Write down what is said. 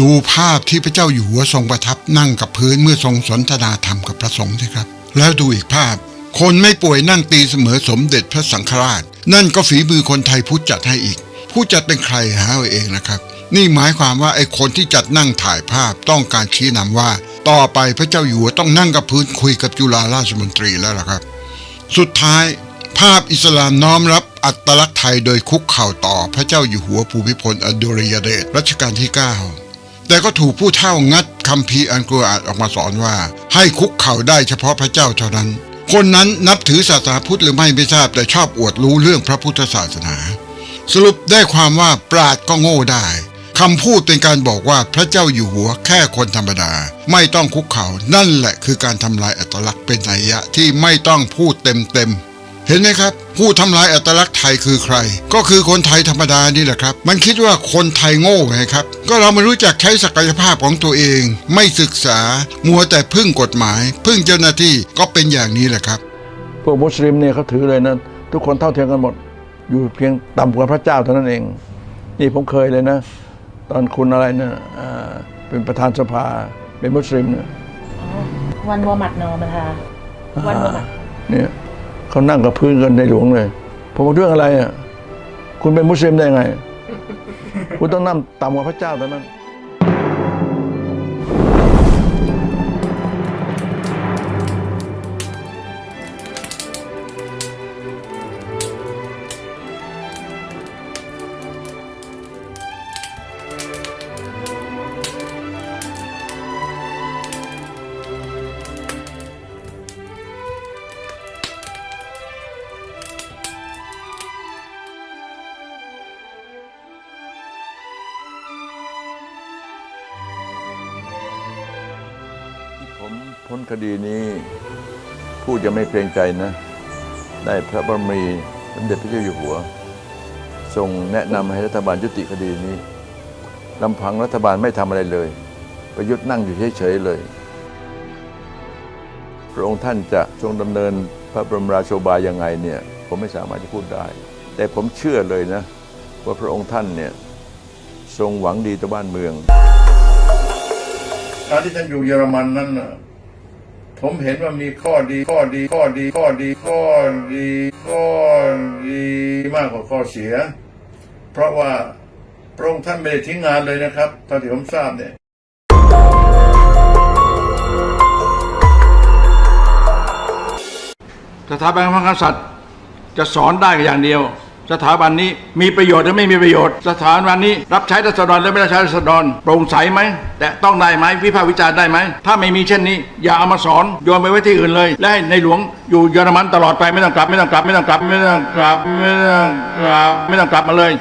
ดูภาพที่พระเจ้าอยู่หัวทรงประทับนั่งกับพื้นเมื่อทรงสนทนาธรรมกับพระสงฆ์สิครับ แล้วดูอีกภาพ คนไม่ป่วยนั่งตีเสมอสมเด็จพระสังฆราช นั่นก็ฝีมือคนไทยพุทธจัดให้อีก ผู้จัดเป็นใครหาเอาเองนะครับ นี่หมายความว่าไอ้คนที่จัดนั่งถ่ายภาพต้องการชี้นำว่า ต่อไปพระเจ้าอยู่หัวต้องนั่งกับพื้นคุยกับจุฬาราชมนตรีแล้วล่ะครับ สุดท้ายภาพอิสลามน้อมรับอัตลักษณ์ไทยโดยคุกเข่าต่อพระเจ้าอยู่หัวภูมิพลอดุลยเดชรัชกาลที่ 9 แต่ก็ถูกผู้เฒ่างัดคำพีอันกุรอานออกมาสอนว่า ให้คุกเข่าได้เฉพาะพระเจ้าเท่านั้น คนนั้นนับถือศาสนาพุทธหรือไม่ไม่ทราบแต่ชอบอวดรู้เรื่องพระพุทธศาสนา สรุปได้ความว่าปราดก็โง่ได้คำพูดเป็นการบอกว่าพระเจ้าอยู่หัวแค่คนธรรมดา ไม่ต้องคุกเขา่านั่นแหละคือการทำลายอัตลักษณ์เป็นนัยยะที่ไม่ต้องพูดเต็มเต็มๆ เห็นไหมครับ ผู้ทำลายอัตลักษณ์ไทยคือใคร ก็คือคนไทยธรรมดานี่แหละครับ มันคิดว่าคนไทยโง่ไงครับ ก็เราไม่รู้จักใช้ศักยภาพของตัวเอง ไม่ศึกษา มัวแต่พึ่งกฎหมาย พึ่งเจ้าหน้าที่ก็เป็นอย่างนี้แหละครับ พวกมุสลิมเนี่ยเขาถือเลยนะทุกคนเท่าเทียมกันหมด อยู่เพียงต่ำกว่าพระเจ้าเท่านั้นเอง นี่ผมเคยเลยนะ ตอนคุณอะไรเนี่ยอ่าเป็นประธานสภาเป็นมุสลิมเนี่ยอ๋อวันมอหมัดนอมาทาวันมอหมัด เนี่ย เขานั่งกับพื้นกันในหลวงเลย ผมบอกเรื่องอะไรอะ คุณเป็นมุสลิมได้ไง คุณต้องนั่งต่ำกว่าพระเจ้าเท่านั้น พ้นคดีนี้ ผู้จะไม่เกรงใจนะ ได้พระบรมีสมเด็จพระเจ้าอยู่หัว ทรงแนะนำให้รัฐบาลยุติคดีนี้ลำพังรัฐบาลไม่ทำอะไรเลย ประยุทธ์นั่งอยู่เฉยๆเลย พระองค์ท่านจะทรงดำเนินพระบรมราโชบายยังไงเนี่ยผมไม่สามารถจะพูดได้ แต่ผมเชื่อเลยนะ ว่าพระองค์ท่านเนี่ยทรงหวังดีต่อบ้านเมือง การที่ท่านอยู่เยอรมันนั้นนะ ผมเห็นว่ามีข้อดีข้อดีข้อดีข้อดีข้อดีข้อดีมากกว่าข้อเสีย เพราะว่าพระองค์ท่านไม่ได้ทิ้งงานเลยนะครับเท่าที่ผมทราบเนี่ยสถาบันพระมหากษัตริย์จะสอนได้อย่างเดียว สถาบันนี้มีประโยชน์หรือไม่มีประโยชน์ สถาบันนี้ รับใช้รัษฎรหรือไม่รับใช้รัษฎรโปร่งใสไหมแต่ต้องได้ไหมวิพากษ์วิจารณ์ได้ไหมถ้าไม่มีเช่นนี้ อย่าเอามาสอนโยนไปไว้ที่อื่นเลย และให้ในหลวงอยู่เยอรมันตลอดไปไม่ต้องกลับไม่ต้องกลับไม่ต้องกลับไม่ต้องกลับไม่ต้องกลับไม่ต้องกลับมาเลย